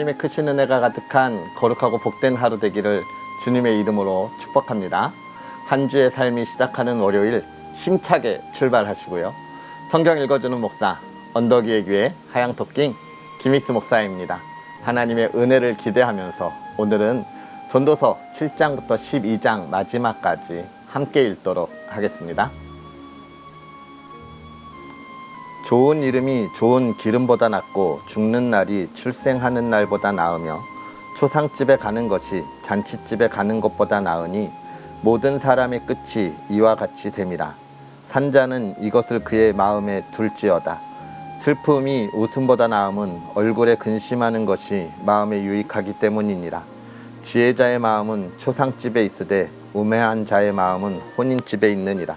하나님의 크신 은혜가 가득한 거룩하고 복된 하루 되기를 주님의 이름으로 축복합니다. 한 주의 삶이 시작하는 월요일 힘차게 출발하시고요. 성경 읽어주는 목사 언덕 위의 교회 하양 토킹 김익수 목사입니다. 하나님의 은혜를 기대하면서 오늘은 전도서 7장부터 12장 마지막까지 함께 읽도록 하겠습니다. 좋은 이름이 좋은 기름보다 낫고 죽는 날이 출생하는 날보다 나으며 초상집에 가는 것이 잔치집에 가는 것보다 나으니 모든 사람의 끝이 이와 같이 됨이라. 산자는 이것을 그의 마음에 둘지어다. 슬픔이 웃음보다 나음은 얼굴에 근심하는 것이 마음에 유익하기 때문이니라. 지혜자의 마음은 초상집에 있으되 우매한 자의 마음은 혼인집에 있느니라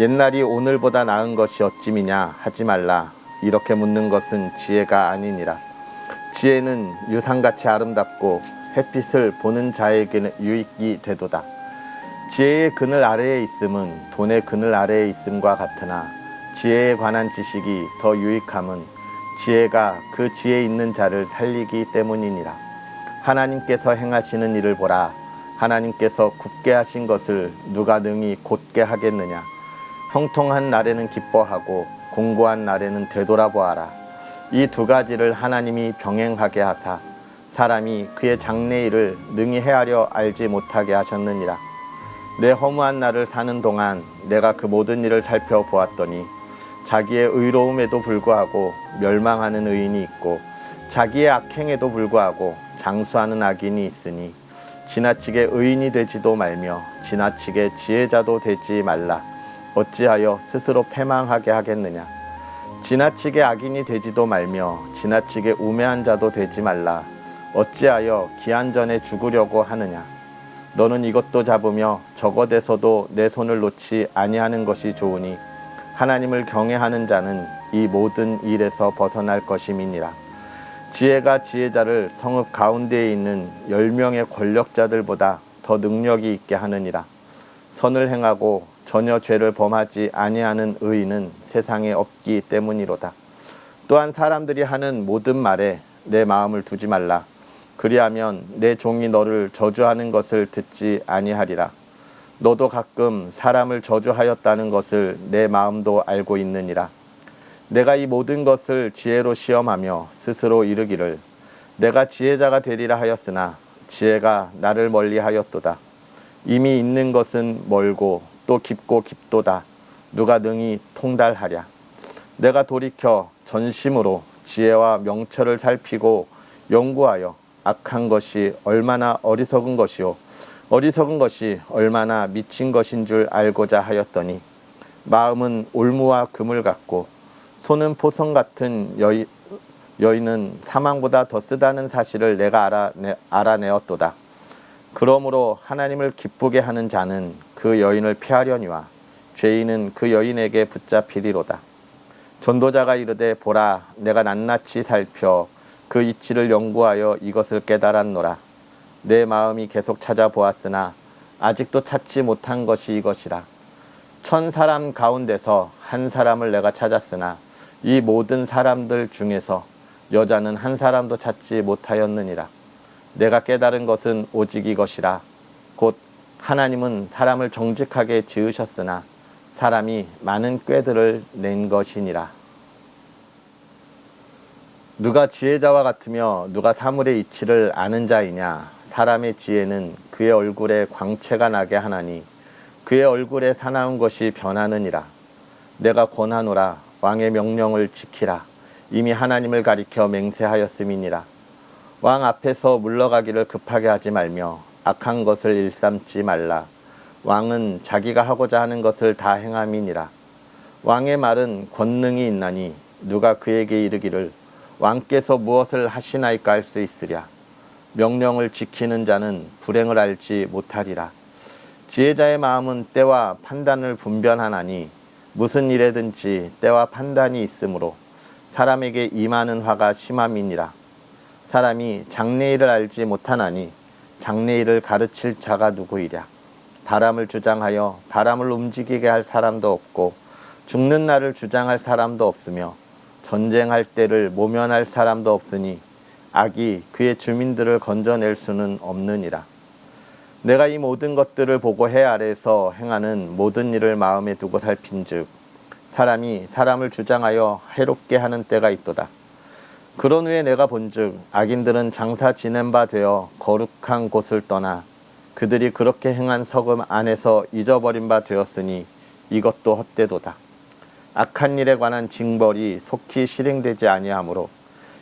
옛날이 오늘보다 나은 것이 어찌미냐 하지 말라. 이렇게 묻는 것은 지혜가 아니니라. 지혜는 유상같이 아름답고 햇빛을 보는 자에게는 유익이 되도다. 지혜의 그늘 아래에 있음은 돈의 그늘 아래에 있음과 같으나 지혜에 관한 지식이 더 유익함은 지혜가 그 지혜 있는 자를 살리기 때문이니라. 하나님께서 행하시는 일을 보라. 하나님께서 굳게 하신 것을 누가 능히 곧게 하겠느냐 형통한 날에는 기뻐하고 공고한 날에는 되돌아보아라. 이 두 가지를 하나님이 병행하게 하사 사람이 그의 장래일을 능히 헤아려 알지 못하게 하셨느니라. 내 허무한 날을 사는 동안 내가 그 모든 일을 살펴보았더니 자기의 의로움에도 불구하고 멸망하는 의인이 있고 자기의 악행에도 불구하고 장수하는 악인이 있으니 지나치게 의인이 되지도 말며 지나치게 지혜자도 되지 말라. 어찌하여 스스로 패망하게 하겠느냐? 지나치게 악인이 되지도 말며 지나치게 우매한 자도 되지 말라. 어찌하여 기한 전에 죽으려고 하느냐? 너는 이것도 잡으며 저것에서도 내 손을 놓지 아니하는 것이 좋으니 하나님을 경외하는 자는 이 모든 일에서 벗어날 것임이니라. 지혜가 지혜자를 성읍 가운데에 있는 열 명의 권력자들보다 더 능력이 있게 하느니라. 선을 행하고 전혀 죄를 범하지 아니하는 의인은 세상에 없기 때문이로다. 또한 사람들이 하는 모든 말에 내 마음을 두지 말라. 그리하면 내 종이 너를 저주하는 것을 듣지 아니하리라. 너도 가끔 사람을 저주하였다는 것을 내 마음도 알고 있느니라. 내가 이 모든 것을 지혜로 시험하며 스스로 이르기를 내가 지혜자가 되리라 하였으나 지혜가 나를 멀리 하였도다. 이미 있는 것은 멀고 또 깊고 깊도다. 누가 능히 통달하랴. 내가 돌이켜 전심으로 지혜와 명철을 살피고 연구하여 악한 것이 얼마나 어리석은 것이요 어리석은 것이 얼마나 미친 것인 줄 알고자 하였더니 마음은 올무와 금을 같고 손은 포성 같은 여인, 여인은 사망보다 더 쓰다는 사실을 내가 알아내, 알아내었도다. 그러므로 하나님을 기쁘게 하는 자는 그 여인을 피하려니와 죄인은 그 여인에게 붙잡히리로다. 전도자가 이르되 보라 내가 낱낱이 살펴 그 이치를 연구하여 이것을 깨달았노라. 내 마음이 계속 찾아보았으나 아직도 찾지 못한 것이 이것이라. 천 사람 가운데서 한 사람을 내가 찾았으나 이 모든 사람들 중에서 여자는 한 사람도 찾지 못하였느니라. 내가 깨달은 것은 오직 이것이라. 곧 하나님은 사람을 정직하게 지으셨으나 사람이 많은 꾀들을 낸 것이니라. 누가 지혜자와 같으며 누가 사물의 이치를 아는 자이냐? 사람의 지혜는 그의 얼굴에 광채가 나게 하나니 그의 얼굴에 사나운 것이 변하느니라. 내가 권하노라 왕의 명령을 지키라. 이미 하나님을 가리켜 맹세하였음이니라. 왕 앞에서 물러가기를 급하게 하지 말며 악한 것을 일삼지 말라. 왕은 자기가 하고자 하는 것을 다 행함이니라. 왕의 말은 권능이 있나니 누가 그에게 이르기를 왕께서 무엇을 하시나이까 할 수 있으랴 명령을 지키는 자는 불행을 알지 못하리라 지혜자의 마음은 때와 판단을 분별하나니 무슨 일에든지 때와 판단이 있으므로 사람에게 임하는 화가 심함이니라 사람이 장래일을 알지 못하나니 장래일을 가르칠 자가 누구이랴 바람을 주장하여 바람을 움직이게 할 사람도 없고 죽는 날을 주장할 사람도 없으며 전쟁할 때를 모면할 사람도 없으니 악이 그의 주민들을 건져낼 수는 없느니라. 내가 이 모든 것들을 보고 해 아래에서 행하는 모든 일을 마음에 두고 살핀즉 사람이 사람을 주장하여 해롭게 하는 때가 있도다. 그런 후에 내가 본즉 악인들은 장사 지낸 바 되어 거룩한 곳을 떠나 그들이 그렇게 행한 서금 안에서 잊어버린 바 되었으니 이것도 헛되도다. 악한 일에 관한 징벌이 속히 실행되지 아니하므로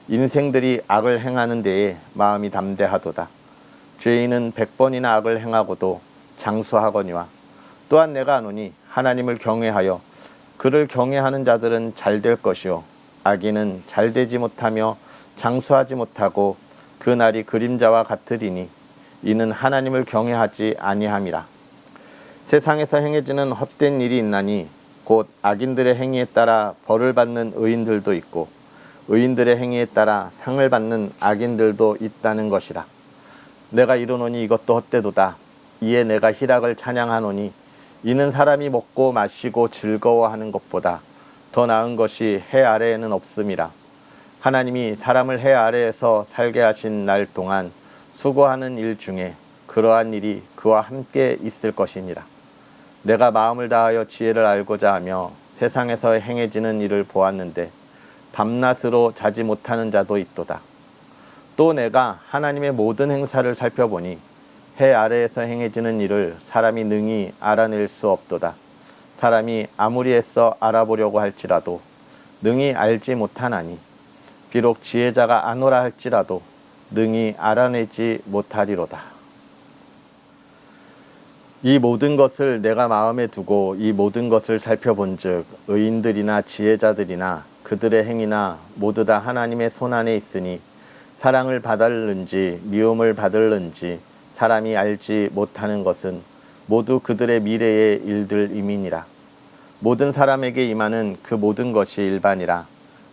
인생들이 악을 행하는 데에 마음이 담대하도다. 죄인은 백번이나 악을 행하고도 장수하거니와 또한 내가 아노니 하나님을 경외하여 그를 경외하는 자들은 잘 될 것이요 악인은 잘 되지 못하며 장수하지 못하고 그 날이 그림자와 같으리니 이는 하나님을 경외하지 아니함이라. 세상에서 행해지는 헛된 일이 있나니 곧 악인들의 행위에 따라 벌을 받는 의인들도 있고 의인들의 행위에 따라 상을 받는 악인들도 있다는 것이라. 내가 이르노니 이것도 헛되도다. 이에 내가 희락을 찬양하노니 이는 사람이 먹고 마시고 즐거워하는 것보다 더 나은 것이 해 아래에는 없음이라. 하나님이 사람을 해 아래에서 살게 하신 날 동안 수고하는 일 중에 그러한 일이 그와 함께 있을 것이니라. 내가 마음을 다하여 지혜를 알고자 하며 세상에서 행해지는 일을 보았는데 밤낮으로 자지 못하는 자도 있도다. 또 내가 하나님의 모든 행사를 살펴보니 해 아래에서 행해지는 일을 사람이 능히 알아낼 수 없도다. 사람이 아무리 애써 알아보려고 할지라도 능히 알지 못하나니 비록 지혜자가 아노라 할지라도 능히 알아내지 못하리로다. 이 모든 것을 내가 마음에 두고 이 모든 것을 살펴본즉 의인들이나 지혜자들이나 그들의 행위나 모두 다 하나님의 손 안에 있으니 사랑을 받을는지 미움을 받을는지 사람이 알지 못하는 것은 모두 그들의 미래의 일들임이니라. 모든 사람에게 임하는 그 모든 것이 일반이라.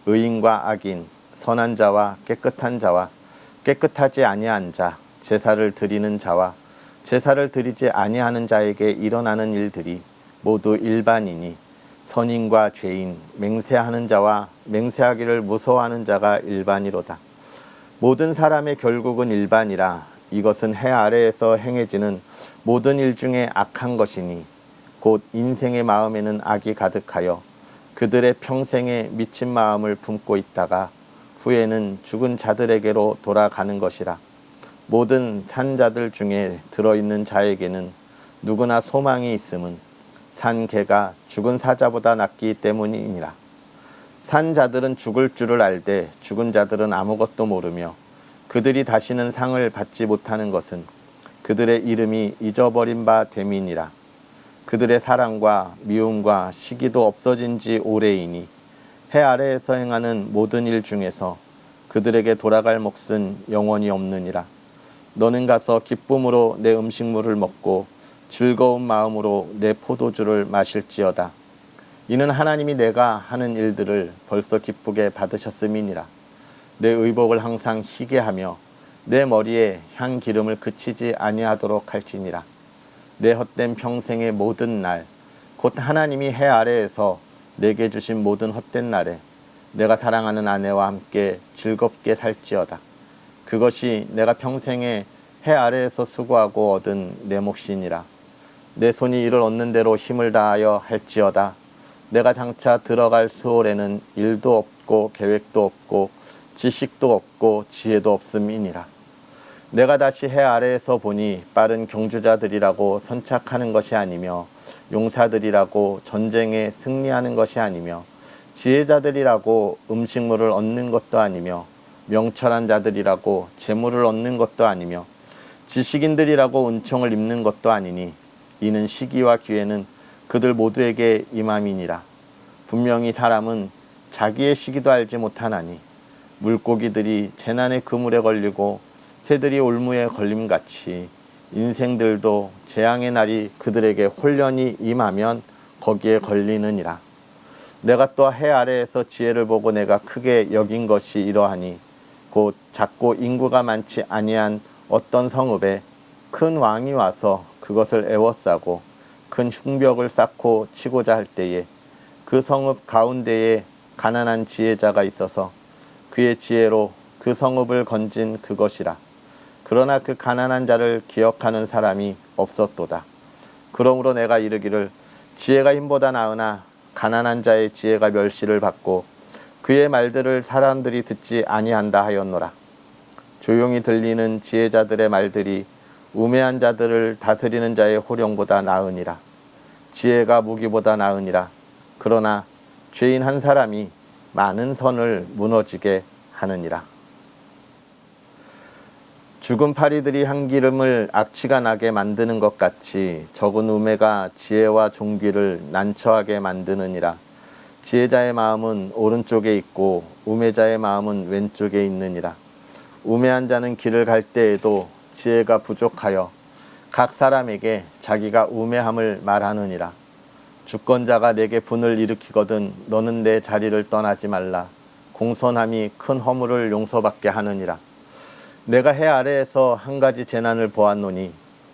의인과 악인, 선한 자와 깨끗한 자와 깨끗하지 아니한 자, 제사를 드리는 자와 제사를 드리지 아니하는 자에게 일어나는 일들이 모두 일반이니 선인과 죄인, 맹세하는 자와 맹세하기를 무서워하는 자가 일반이로다. 모든 사람의 결국은 일반이라 이것은 해 아래에서 행해지는 모든 일 중에 악한 것이니 곧 인생의 마음에는 악이 가득하여 그들의 평생에 미친 마음을 품고 있다가 후에는 죽은 자들에게로 돌아가는 것이라. 모든 산자들 중에 들어있는 자에게는 누구나 소망이 있음은 산 개가 죽은 사자보다 낫기 때문이니라. 산 자들은 죽을 줄을 알되 죽은 자들은 아무것도 모르며 그들이 다시는 상을 받지 못하는 것은 그들의 이름이 잊어버린 바 됨이니라. 그들의 사랑과 미움과 시기도 없어진 지 오래이니 해 아래에서 행하는 모든 일 중에서 그들에게 돌아갈 몫은 영원히 없느니라. 너는 가서 기쁨으로 내 음식물을 먹고 즐거운 마음으로 내 포도주를 마실지어다. 이는 하나님이 내가 하는 일들을 벌써 기쁘게 받으셨음이니라. 내 의복을 항상 희게 하며 내 머리에 향 기름을 그치지 아니하도록 할지니라. 내 헛된 평생의 모든 날, 곧 하나님이 해 아래에서 내게 주신 모든 헛된 날에 내가 사랑하는 아내와 함께 즐겁게 살지어다. 그것이 내가 평생에 해 아래에서 수고하고 얻은 내 몫이니라. 내 손이 이를 얻는 대로 힘을 다하여 할지어다. 내가 장차 들어갈 수월에는 일도 없고 계획도 없고 지식도 없고 지혜도 없음이니라. 내가 다시 해 아래에서 보니 빠른 경주자들이라고 선착하는 것이 아니며 용사들이라고 전쟁에 승리하는 것이 아니며 지혜자들이라고 음식물을 얻는 것도 아니며 명철한 자들이라고 재물을 얻는 것도 아니며 지식인들이라고 은총을 입는 것도 아니니 이는 시기와 기회는 그들 모두에게 임함이니라. 분명히 사람은 자기의 시기도 알지 못하나니 물고기들이 재난의 그물에 걸리고 새들이 올무에 걸림같이 인생들도 재앙의 날이 그들에게 홀연히 임하면 거기에 걸리느니라. 내가 또 해 아래에서 지혜를 보고 내가 크게 여긴 것이 이러하니 곧 작고 인구가 많지 아니한 어떤 성읍에 큰 왕이 와서 그것을 애워싸고 큰 흉벽을 쌓고 치고자 할 때에 그 성읍 가운데에 가난한 지혜자가 있어서 그의 지혜로 그 성읍을 건진 그것이라. 그러나 그 가난한 자를 기억하는 사람이 없었도다. 그러므로 내가 이르기를 지혜가 힘보다 나으나 가난한 자의 지혜가 멸시를 받고 그의 말들을 사람들이 듣지 아니한다 하였노라. 조용히 들리는 지혜자들의 말들이 우매한 자들을 다스리는 자의 호령보다 나으니라. 지혜가 무기보다 나으니라. 그러나 죄인 한 사람이 많은 선을 무너지게 하느니라. 죽은 파리들이 한 기름을 악취가 나게 만드는 것 같이 적은 우매가 지혜와 종기를 난처하게 만드느니라. 지혜자의 마음은 오른쪽에 있고 우매자의 마음은 왼쪽에 있느니라. 우매한 자는 길을 갈 때에도 지혜가 부족하여 각 사람에게 자기가 우매함을 말하느니라. 주권자가 내게 분을 일으키거든 너는 내 자리를 떠나지 말라. 공손함이 큰 허물을 용서받게 하느니라. 내가 해 아래에서 한 가지 재난을 보았노니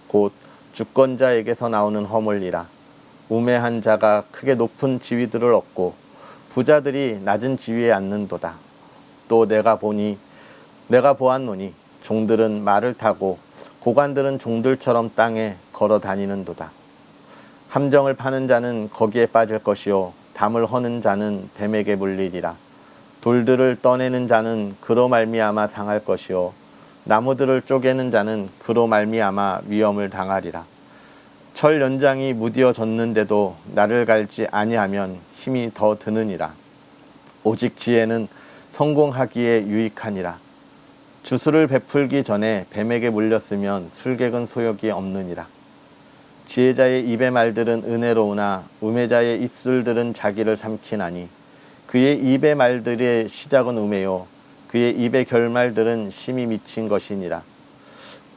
곧 주권자에게서 나오는 허물이라. 우매한 자가 크게 높은 지위들을 얻고 부자들이 낮은 지위에 앉는도다. 또 내가 보니 내가 보았노니 종들은 말을 타고 고관들은 종들처럼 땅에 걸어 다니는도다. 함정을 파는 자는 거기에 빠질 것이요 담을 허는 자는 뱀에게 물리리라. 돌들을 떠내는 자는 그로 말미암아 당할 것이요 나무들을 쪼개는 자는 그로 말미암아 위험을 당하리라. 철 연장이 무디어 졌는데도 나를 갈지 아니하면 힘이 더 드느니라. 오직 지혜는 성공하기에 유익하니라. 주술을 베풀기 전에 뱀에게 물렸으면 술객은 소욕이 없느니라. 지혜자의 입의 말들은 은혜로우나 우매자의 입술들은 자기를 삼키나니 그의 입의 말들의 시작은 우매요 그의 입의 결말들은 심히 미친 것이니라.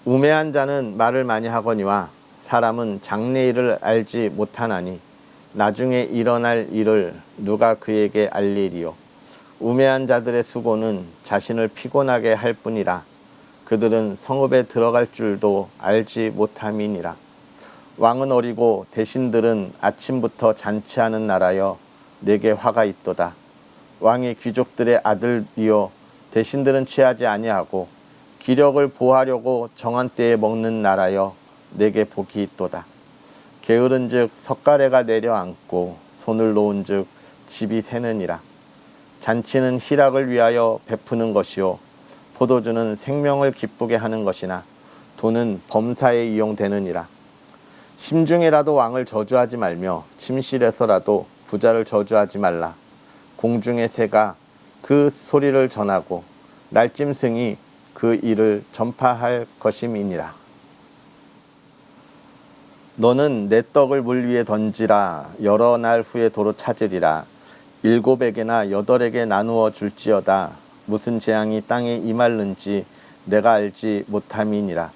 우매한 자는 말을 많이 하거니와 사람은 장래일을 알지 못하나니 나중에 일어날 일을 누가 그에게 알리리요. 우매한 자들의 수고는 자신을 피곤하게 할 뿐이라 그들은 성읍에 들어갈 줄도 알지 못함이니라. 왕은 어리고 대신들은 아침부터 잔치하는 나라여 내게 화가 있도다. 왕의 귀족들의 아들이여 대신들은 취하지 아니하고 기력을 보하려고 정한 때에 먹는 나라여 내게 복이 있도다. 게으른즉 석가래가 내려앉고 손을 놓은즉 집이 새느니라. 잔치는 희락을 위하여 베푸는 것이요 포도주는 생명을 기쁘게 하는 것이나 돈은 범사에 이용되느니라. 심중에라도 왕을 저주하지 말며 침실에서라도 부자를 저주하지 말라. 공중의 새가 그 소리를 전하고 날짐승이 그 일을 전파할 것임이니라. 너는 내 떡을 물 위에 던지라. 여러 날 후에 도로 찾으리라. 일곱에게나 여덟에게 나누어 줄지어다. 무슨 재앙이 땅에 임할는지 내가 알지 못함이니라.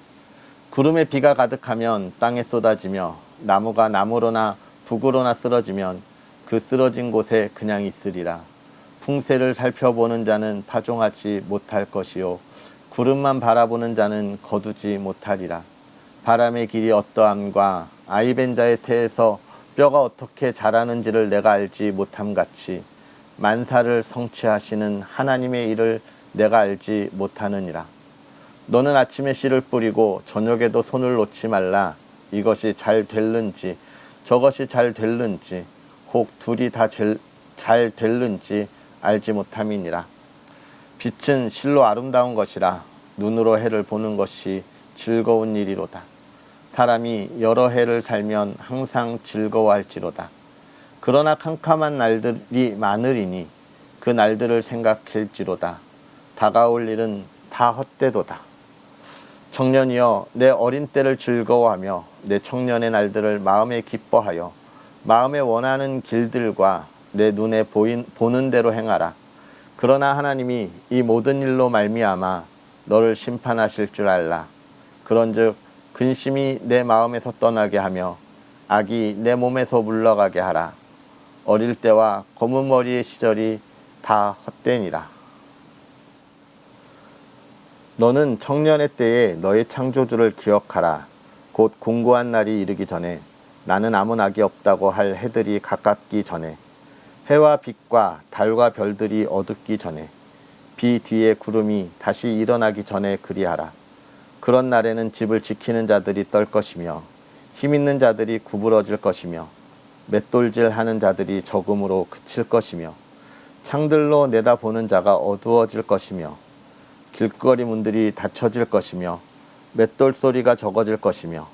구름에 비가 가득하면 땅에 쏟아지며 나무가 나무로나 북으로나 쓰러지면 그 쓰러진 곳에 그냥 있으리라 풍세를 살펴보는 자는 파종하지 못할 것이요 구름만 바라보는 자는 거두지 못하리라 바람의 길이 어떠함과 아이벤 자의 태에서 뼈가 어떻게 자라는지를 내가 알지 못함 같이 만사를 성취하시는 하나님의 일을 내가 알지 못하느니라. 너는 아침에 씨를 뿌리고 저녁에도 손을 놓지 말라. 이것이 잘 될는지 저것이 잘 될는지 혹 둘이 다 잘 될는지 알지 못함이니라. 빛은 실로 아름다운 것이라 눈으로 해를 보는 것이 즐거운 일이로다. 사람이 여러 해를 살면 항상 즐거워할지로다. 그러나 캄캄한 날들이 많으리니 그 날들을 생각할지로다. 다가올 일은 다 헛되도다. 청년이여 내 어린 때를 즐거워하며 내 청년의 날들을 마음에 기뻐하여 마음에 원하는 길들과 내 눈에 보인, 보는 대로 행하라. 그러나 하나님이 이 모든 일로 말미암아 너를 심판하실 줄 알라. 그런즉 근심이 내 마음에서 떠나게 하며 악이 내 몸에서 물러가게 하라. 어릴 때와 검은 머리의 시절이 다 헛되니라. 너는 청년의 때에 너의 창조주를 기억하라. 곧 공고한 날이 이르기 전에 나는 아무 낙이 없다고 할 해들이 가깝기 전에 해와 빛과 달과 별들이 어둡기 전에 비 뒤에 구름이 다시 일어나기 전에 그리하라. 그런 날에는 집을 지키는 자들이 떨 것이며 힘 있는 자들이 구부러질 것이며 맷돌질 하는 자들이 적음으로 그칠 것이며 창들로 내다보는 자가 어두워질 것이며 길거리 문들이 닫혀질 것이며 맷돌 소리가 적어질 것이며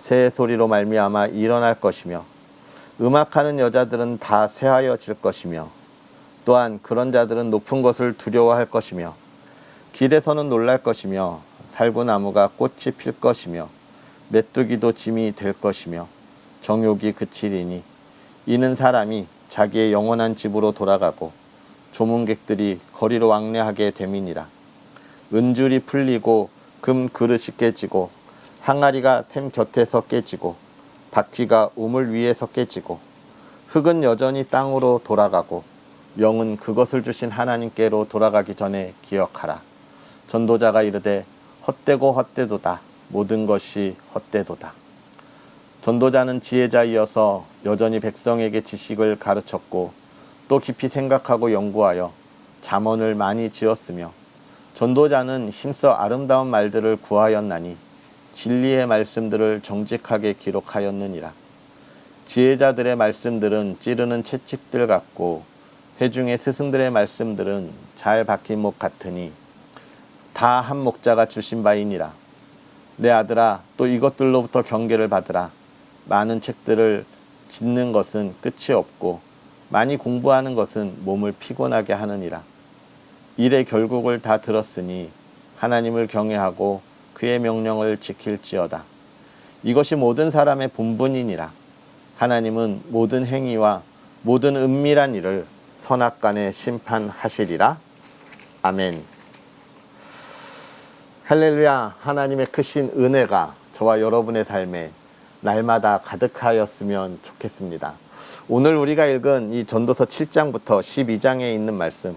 새 소리로 말미암아 일어날 것이며 음악하는 여자들은 다 쇠하여질 것이며 또한 그런 자들은 높은 것을 두려워할 것이며 길에서는 놀랄 것이며 살구나무가 꽃이 필 것이며 메뚜기도 짐이 될 것이며 정욕이 그치리니 이는 사람이 자기의 영원한 집으로 돌아가고 조문객들이 거리로 왕래하게 됨이니라. 은줄이 풀리고 금 그릇이 깨지고 항아리가 샘 곁에서 깨지고 바퀴가 우물 위에서 깨지고 흙은 여전히 땅으로 돌아가고 영은 그것을 주신 하나님께로 돌아가기 전에 기억하라. 전도자가 이르되 헛되고 헛되도다. 모든 것이 헛되도다. 전도자는 지혜자이어서 여전히 백성에게 지식을 가르쳤고 또 깊이 생각하고 연구하여 잠언을 많이 지었으며 전도자는 힘써 아름다운 말들을 구하였나니 진리의 말씀들을 정직하게 기록하였느니라. 지혜자들의 말씀들은 찌르는 채찍들 같고 회중의 스승들의 말씀들은 잘 박힌 목 같으니 다 한 목자가 주신 바이니라. 내 아들아 또 이것들로부터 경계를 받으라. 많은 책들을 짓는 것은 끝이 없고 많이 공부하는 것은 몸을 피곤하게 하느니라. 일의 결국을 다 들었으니 하나님을 경외하고 그의 명령을 지킬지어다. 이것이 모든 사람의 본분이니라. 하나님은 모든 행위와 모든 은밀한 일을 선악 간에 심판하시리라. 아멘. 할렐루야. 하나님의 크신 은혜가 저와 여러분의 삶에 날마다 가득하였으면 좋겠습니다. 오늘 우리가 읽은 이 전도서 7장부터 12장에 있는 말씀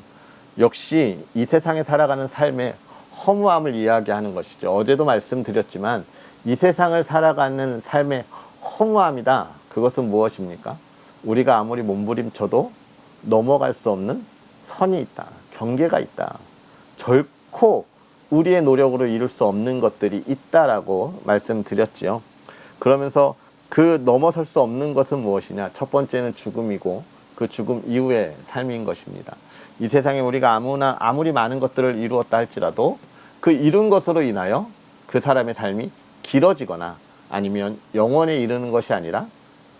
역시 이 세상에 살아가는 삶의 허무함을 이야기하는 것이죠. 어제도 말씀드렸지만 이 세상을 살아가는 삶의 허무함이다. 그것은 무엇입니까? 우리가 아무리 몸부림쳐도 넘어갈 수 없는 선이 있다. 경계가 있다. 결코 우리의 노력으로 이룰 수 없는 것들이 있다라고 말씀드렸지요. 그러면서 그 넘어설 수 없는 것은 무엇이냐? 첫 번째는 죽음이고 그 죽음 이후의 삶인 것입니다. 이 세상에 우리가 아무나 아무리 많은 것들을 이루었다 할지라도 그 이룬 것으로 인하여 그 사람의 삶이 길어지거나 아니면 영원에 이르는 것이 아니라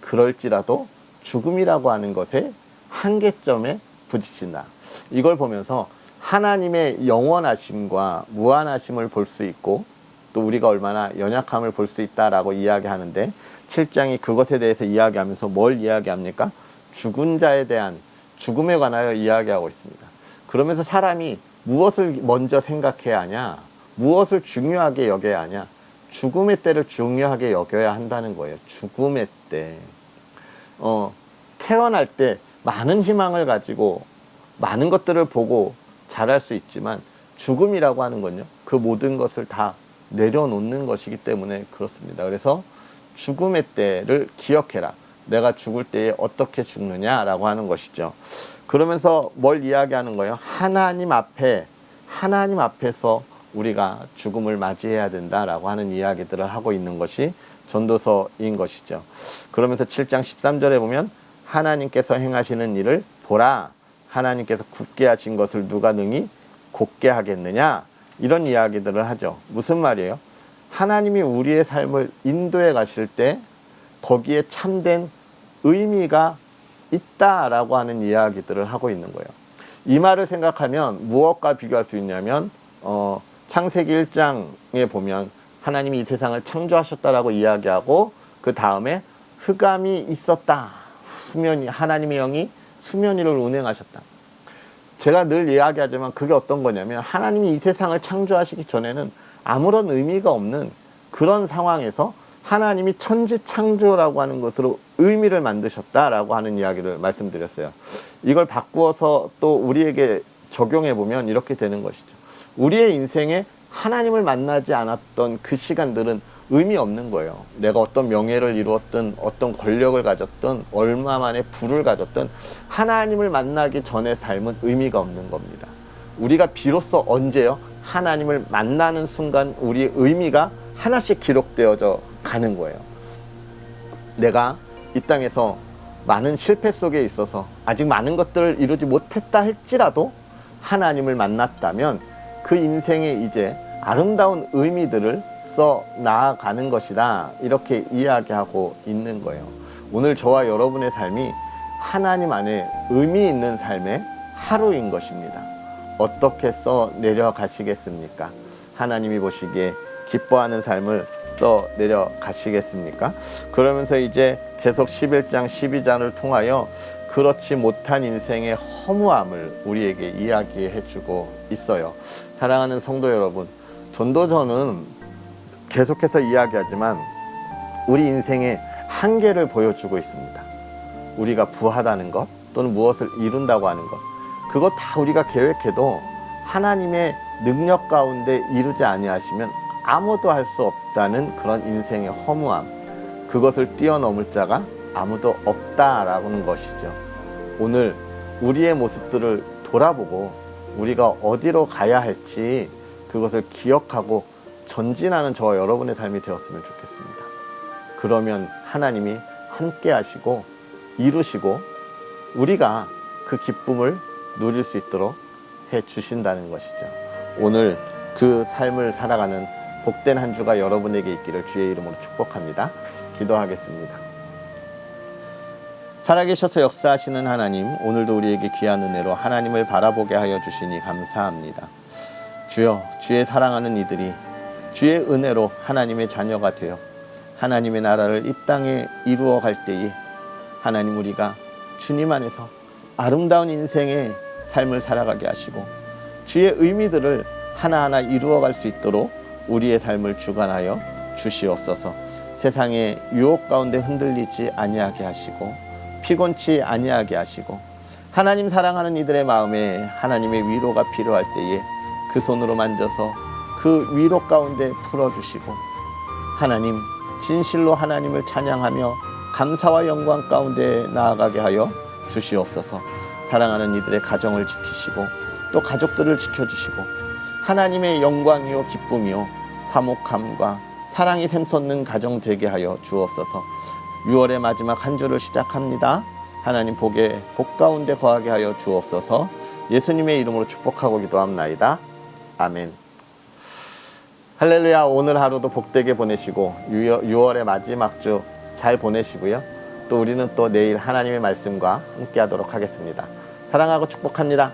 그럴지라도 죽음이라고 하는 것에 한계점에 부딪힌다. 이걸 보면서 하나님의 영원하심과 무한하심을 볼 수 있고 또 우리가 얼마나 연약함을 볼 수 있다라고 이야기하는데 7장이 그것에 대해서 이야기하면서 뭘 이야기합니까? 죽은 자에 대한 죽음에 관하여 이야기하고 있습니다. 그러면서 사람이 무엇을 먼저 생각해야 하냐? 무엇을 중요하게 여겨야 하냐? 죽음의 때를 중요하게 여겨야 한다는 거예요. 죽음의 때. 어, 태어날 때 많은 희망을 가지고 많은 것들을 보고 잘할 수 있지만 죽음이라고 하는 건요. 그 모든 것을 다 내려놓는 것이기 때문에 그렇습니다. 그래서 죽음의 때를 기억해라. 내가 죽을 때에 어떻게 죽느냐라고 하는 것이죠. 그러면서 뭘 이야기하는 거예요? 하나님 앞에 하나님 앞에서 우리가 죽음을 맞이해야 된다라고 하는 이야기들을 하고 있는 것이 전도서인 것이죠. 그러면서 7장 13절에 보면 하나님께서 행하시는 일을 보라. 하나님께서 굳게 하신 것을 누가 능히 곧게 하겠느냐? 이런 이야기들을 하죠. 무슨 말이에요? 하나님이 우리의 삶을 인도해 가실 때 거기에 참된 의미가 있다라고 하는 이야기들을 하고 있는 거예요. 이 말을 생각하면 무엇과 비교할 수 있냐면 어, 창세기 1장에 보면 하나님이 이 세상을 창조하셨다라고 이야기하고 그 다음에 흑암이 있었다. 수면이 하나님의 영이 수면 위를 운행하셨다. 제가 늘 이야기하지만 그게 어떤 거냐면 하나님이 이 세상을 창조하시기 전에는 아무런 의미가 없는 그런 상황에서 하나님이 천지 창조라고 하는 것으로 의미를 만드셨다라고 하는 이야기를 말씀드렸어요. 이걸 바꾸어서 또 우리에게 적용해 보면 이렇게 되는 것이죠. 우리의 인생에 하나님을 만나지 않았던 그 시간들은 의미 없는 거예요. 내가 어떤 명예를 이루었든 어떤 권력을 가졌든 얼마만에 부를 가졌든 하나님을 만나기 전의 삶은 의미가 없는 겁니다. 우리가 비로소 언제요? 하나님을 만나는 순간 우리의 의미가 하나씩 기록되어져 가는 거예요. 내가 이 땅에서 많은 실패 속에 있어서 아직 많은 것들을 이루지 못했다 할지라도 하나님을 만났다면 그 인생에 이제 아름다운 의미들을 써 나아가는 것이다. 이렇게 이야기하고 있는 거예요. 오늘 저와 여러분의 삶이 하나님 안에 의미 있는 삶의 하루인 것입니다. 어떻게 써 내려가시겠습니까? 하나님이 보시기에 기뻐하는 삶을 써 내려가시겠습니까? 그러면서 이제 계속 11장 12장을 통하여 그렇지 못한 인생의 허무함을 우리에게 이야기해 주고 있어요. 사랑하는 성도 여러분, 전도전은 계속해서 이야기하지만 우리 인생의 한계를 보여주고 있습니다. 우리가 부하다는 것 또는 무엇을 이룬다고 하는 것 그것 다 우리가 계획해도 하나님의 능력 가운데 이루지 아니하시면 아무도 할 수 없다는 그런 인생의 허무함 그것을 뛰어넘을 자가 아무도 없다라는 것이죠. 오늘 우리의 모습들을 돌아보고 우리가 어디로 가야 할지 그것을 기억하고 전진하는 저와 여러분의 삶이 되었으면 좋겠습니다. 그러면 하나님이 함께 하시고 이루시고 우리가 그 기쁨을 누릴 수 있도록 해 주신다는 것이죠. 오늘 그 삶을 살아가는 복된 한 주가 여러분에게 있기를 주의 이름으로 축복합니다. 기도하겠습니다. 살아계셔서 역사하시는 하나님, 오늘도 우리에게 귀한 은혜로 하나님을 바라보게 하여 주시니 감사합니다. 주여, 주의 사랑하는 이들이 주의 은혜로 하나님의 자녀가 되어 하나님의 나라를 이 땅에 이루어 갈 때에 하나님 우리가 주님 안에서 아름다운 인생의 삶을 살아가게 하시고 주의 의미들을 하나하나 이루어 갈 수 있도록 우리의 삶을 주관하여 주시옵소서. 세상의 유혹 가운데 흔들리지 아니하게 하시고 피곤치 아니하게 하시고 하나님 사랑하는 이들의 마음에 하나님의 위로가 필요할 때에 그 손으로 만져서 그 위로 가운데 풀어 주시고 하나님 진실로 하나님을 찬양하며 감사와 영광 가운데 나아가게 하여 주시옵소서. 사랑하는 이들의 가정을 지키시고 또 가족들을 지켜주시고 하나님의 영광이요 기쁨이요 화목함과 사랑이 샘솟는 가정 되게 하여 주옵소서. 6월의 마지막 한 주를 시작합니다. 하나님 복에 복 가운데 거하게 하여 주옵소서. 예수님의 이름으로 축복하고 기도합나이다. 아멘. 할렐루야 오늘 하루도 복되게 보내시고 6월의 마지막 주 잘 보내시고요. 또 우리는 또 내일 하나님의 말씀과 함께 하도록 하겠습니다. 사랑하고 축복합니다.